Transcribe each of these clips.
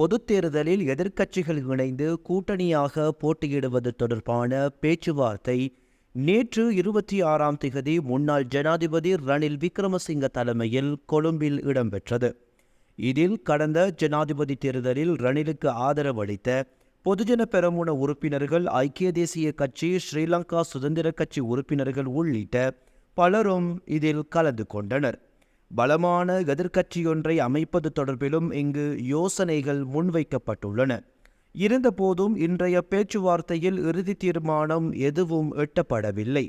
பொதுத் தேர்தலில் எதிர்க்கட்சிகள் இணைந்து கூட்டணியாக போட்டியிடுவது தொடர்பான பேச்சுவார்த்தை. நேற்று இருபத்தி ஆறாம் திகதி முன்னாள் ஜனாதிபதி ரணில் விக்ரமசிங்க தலைமையில் கொழும்பில் இடம்பெற்றது. இதில் கடந்த ஜனாதிபதி தேர்தலில் ரணிலுக்கு ஆதரவளித்த பொதுஜன பெரமுன உறுப்பினர்கள் ஐக்கிய தேசிய கட்சி ஸ்ரீலங்கா சுதந்திர கட்சி உறுப்பினர்கள் உள்ளிட்ட பலரும் இதில் கலந்து கொண்டனர். பலமான எதிர்க்கட்சியொன்றை அமைப்பது தொடர்பிலும் இங்கு யோசனைகள் முன்வைக்கப்பட்டுள்ளன. இருந்தபோதும் இன்றைய பேச்சுவார்த்தையில் இறுதி தீர்மானம் எதுவும் எட்டப்படவில்லை.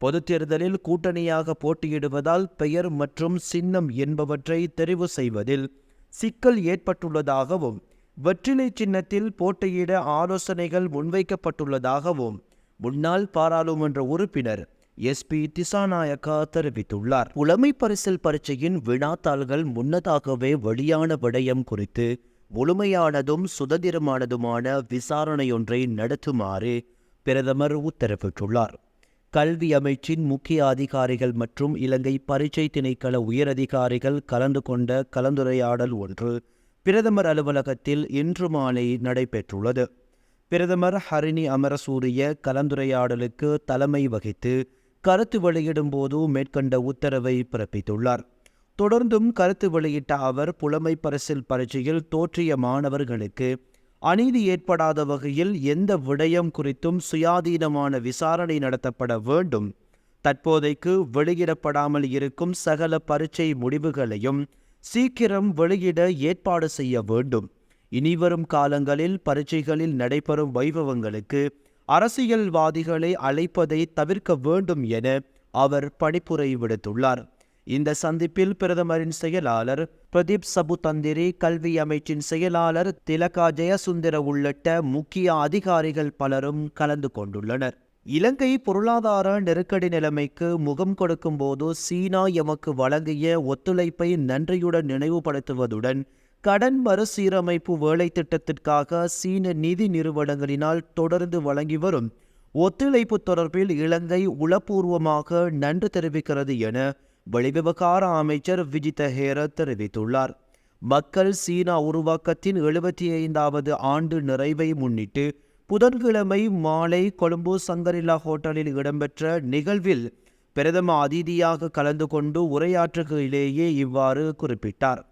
பொதுத் தேர்தலில் கூட்டணியாக போட்டியிடுவதால் பெயர் மற்றும் சின்னம் என்பவற்றை தெரிவு செய்வதில் சிக்கல் ஏற்பட்டுள்ளதாகவும் வெற்றிலை சின்னத்தில் போட்டியிட ஆலோசனைகள் முன்வைக்கப்பட்டுள்ளதாகவும் முன்னாள் பாராளுமன்ற உறுப்பினர் எஸ்பி திசாநாயக்கா தெரிவித்துள்ளார். புலமை பரிசில் பரீட்சையின் வினாத்தாள்கள் முன்னதாகவே வெளியான விடயம் குறித்து முழுமையானதும் சுதந்திரமானதுமான விசாரணையொன்றை நடத்துமாறு பிரதமர் உத்தரவிட்டுள்ளார். கல்வி அமைச்சின் முக்கிய அதிகாரிகள் மற்றும் இலங்கை பரீட்சை திணைக்கள உயரதிகாரிகள் கலந்து கொண்ட கலந்துரையாடல் ஒன்று பிரதமர் அலுவலகத்தில் இன்று மாலை நடைபெற்றுள்ளது. பிரதமர் ஹரிணி அமரசூரிய கலந்துரையாடலுக்கு தலைமை வகித்து கருத்து வெளியிடும் போது மேற்கண்ட உத்தரவை பிறப்பித்துள்ளார். தொடர்ந்தும் கருத்து வெளியிட்ட அவர் புலமை பரிசில் பரீட்சையில் தோற்றிய மாணவர்களுக்கு அநீதி ஏற்படாத வகையில் எந்த விடயம் குறித்தும் சுயாதீனமான விசாரணை நடத்தப்பட வேண்டும். தற்போதைக்கு வெளியிடப்படாமல் இருக்கும் சகல பரீட்சை முடிவுகளையும் சீக்கிரம் வெளியிட ஏற்பாடு செய்ய வேண்டும். இனிவரும் காலங்களில் பரீட்சைகளில் நடைபெறும் வைபவங்களுக்கு அரசியல்வாதிகளை அழைப்பதை தவிர்க்க வேண்டும் என அவர் பணிப்புரை விடுத்துள்ளார். இந்த சந்திப்பில் பிரதமரின் செயலாளர் பிரதீப் சபுதந்திரி கல்வி அமைச்சின் செயலாளர் திலகா ஜெயசுந்தர உள்ளிட்ட முக்கிய அதிகாரிகள் பலரும் கலந்து கொண்டுள்ளனர். இலங்கை பொருளாதார நெருக்கடி நிலைமைக்கு முகம் கொடுக்கும் போது சீனா எமக்கு வழங்கிய ஒத்துழைப்பை நன்றியுடன் நினைவுபடுத்துவதுடன் கடன் மறுசீரமைப்பு வேலை திட்டத்திற்காக சீன நிதி நிறுவனங்களினால் தொடர்ந்து வழங்கி வரும் ஒத்துழைப்பு தொடர்பில் இலங்கை உளப்பூர்வமாக நன்றி தெரிவிக்கிறது என வெளிவிவகார அமைச்சர் விஜித ஹேர தெரிவித்துள்ளார். மக்கள் சீனா உருவாக்கத்தின் எழுபத்தி ஐந்தாவது ஆண்டு நிறைவை முன்னிட்டு புதன்கிழமை மாலை கொழும்பு சங்கரில்லா ஹோட்டலில் இடம்பெற்ற நிகழ்வில் பிரதம அதிதியாக கலந்து கொண்டு உரையாற்றுகையிலேயே இவ்வாறு குறிப்பிட்டார்.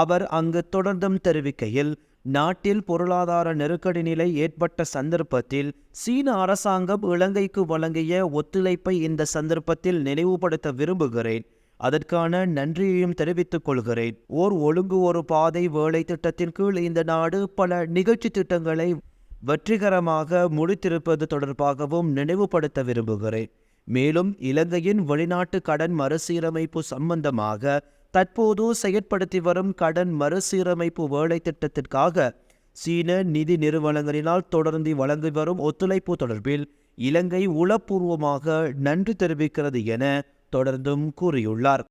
அவர் அங்கு தொடர்ந்தும் தெரிவிக்கையில் நாட்டில் பொருளாதார நெருக்கடி நிலை ஏற்பட்ட சந்தர்ப்பத்தில் சீன அரசாங்கம் இலங்கைக்கு வழங்கிய ஒத்துழைப்பை இந்த சந்தர்ப்பத்தில் நினைவுபடுத்த விரும்புகிறேன். அதற்கான நன்றியையும் தெரிவித்துக் கொள்கிறேன். ஓர் ஒழுங்கு ஒரு பாதை வேலை திட்டத்தின் கீழ் இந்த நாடு பல நிகழ்ச்சி திட்டங்களை வெற்றிகரமாக முடித்திருப்பது தொடர்பாகவும் நினைவுபடுத்த விரும்புகிறேன். மேலும் இலங்கையின் வெளிநாட்டு கடன் மறுசீரமைப்பு சம்பந்தமாக தற்போது செயற்படுத்தி வரும் கடன் மறுசீரமைப்பு வேலை திட்டத்திற்காக சீன நிதி நிறுவனங்களினால் தொடர்ந்து வழங்கி வரும் ஒத்துழைப்பு தொடர்பில் இலங்கை உளப்பூர்வமாக நன்றி தெரிவிக்கிறது என தொடர்ந்தும் கூறியுள்ளார்.